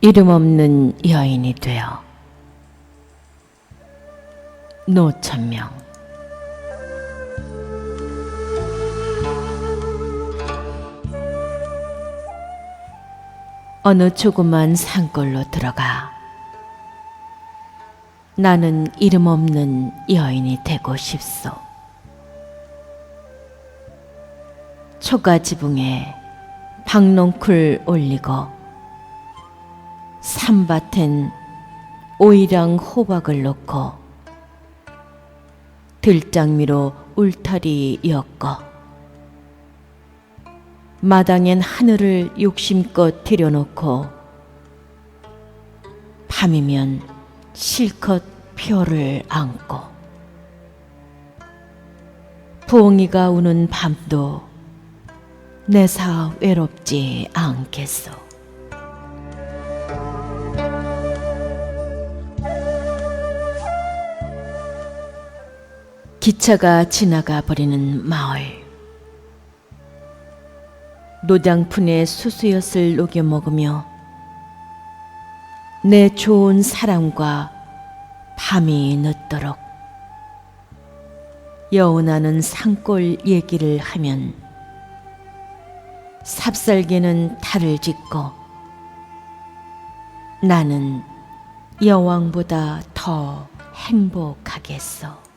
이름 없는 여인이 되어 노천명 어느 조그만 산골로 들어가 나는 이름 없는 여인이 되고 싶소. 초가 지붕에 박농쿨 올리고 산밭엔 오이랑 호박을 놓고 들장미로 울타리 엮어 마당엔 하늘을 욕심껏 들여놓고 밤이면 실컷 표를 안고 부엉이가 우는 밤도 내사 외롭지 않겠소. 기차가 지나가 버리는 마을. 노장푼에 수수엿을 녹여 먹으며 내 좋은 사람과 밤이 늦도록 여운하는 산골 얘기를 하면 삽살개는 달을 짓고 나는 여왕보다 더 행복하겠어.